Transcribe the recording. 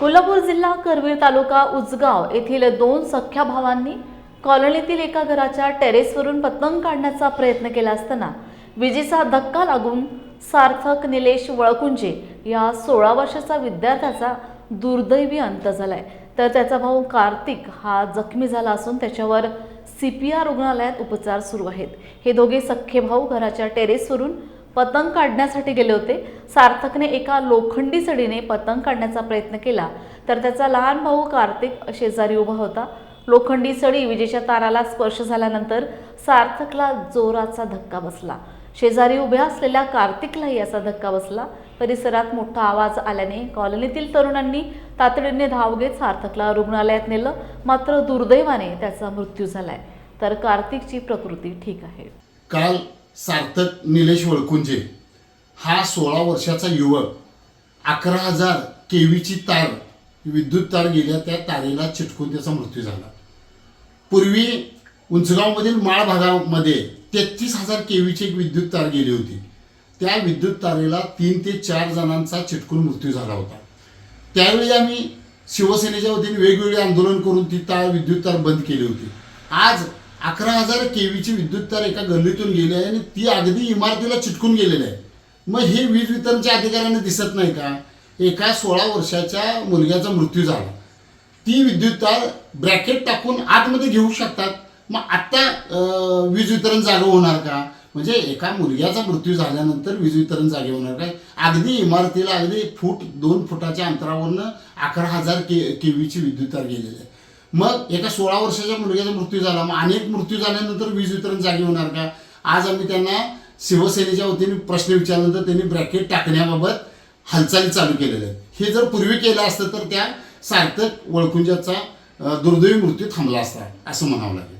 कोल्हापूर जिल्हा करवीर तालुका उजगाव येथील दोन सख्या भावांनी कॉलनीतील एका घराच्या टेरेसवरून पतंग काढण्याचा प्रयत्न केला असताना विजेचा धक्का लागून सार्थक निलेश वळकुंजे या सोळा वर्षाचा विद्यार्थ्याचा दुर्दैवी अंत झालाय. तर त्याचा भाऊ कार्तिक हा जखमी झाला असून त्याच्यावर सी पी आर रुग्णालयात उपचार सुरू आहेत. हे दोघे सख्खे भाऊ घराच्या टेरेसवरून पतंग काढण्यासाठी गेले होते. सार्थकने एका लोखंडी सडीने पतंग काढण्याचा प्रयत्न केला. तर त्याचा लहान भाऊ कार्तिक शेजारी उभा होता. लोखंडी सडी विजेच्या ताराला स्पर्श झाल्यानंतर सार्थकला जोराचा धक्का बसला. शेजारी उभ्या असलेल्या कार्तिकलाही असा धक्का बसला. परिसरात मोठा आवाज आल्याने कॉलनीतील तरुणांनी तातडीने धाव घेत सार्थकला रुग्णालयात नेलं. मात्र दुर्दैवाने त्याचा मृत्यू झालाय. तर कार्तिकची प्रकृती ठीक आहे. काल सार्थक निलेश वळकुंजे हा सोळा वर्षाचा युवक. अकरा हजार केवीची तार विद्युत तार गेल्या त्या तारेला चिटकून त्याचा मृत्यू झाला. पूर्वी उंचगावमधील माळ भागामध्ये तेहतीस हजार केवीची एक विद्युत तार गेली होती. त्या विद्युत तारेला तीन ते चार जणांचा चिटकून मृत्यू झाला होता. त्यावेळी आम्ही शिवसेनेच्या वतीने वेगवेगळे आंदोलन करून ती तार विद्युत तार बंद केली होती. आज अकरा हजार केवीची विद्युत तार एका गल्लीतून गेली आहे आणि ती अगदी इमारतीला चिटकून गेलेली आहे. मग हे वीज वितरणच्या अधिकाऱ्यांना दिसत नाही का? एका सोळा वर्षाच्या मुलग्याचा मृत्यू झाला. ती विद्युत तार ब्रॅकेट टाकून आतमध्ये घेऊ शकतात. मग आत्ता वीज वितरण जागा होणार का? म्हणजे एका मुलग्याचा मृत्यू झाल्यानंतर वीज वितरण जागे होणार काय? अगदी इमारतीला अगदी फूट दोन फुटाच्या अंतरावरनं अकरा हजार के केवीची विद्युत तार गेलेली आहे. मग एका सोळा वर्षाच्या मुलग्याचा मृत्यू झाला. मग अनेक मृत्यू झाल्यानंतर वीज वितरण जागी होणार का? आज आम्ही त्यांना शिवसेनेच्या वतीने प्रश्न विचारल्यानंतर त्यांनी ब्रॅकेट टाकण्याबाबत हालचाली चालू केलेल्या आहेत. हे जर पूर्वी केलं असतं तर त्या सार्थक वळकुंजाचा दुर्दैवी मृत्यू थांबला असता असं म्हणावं लागेल.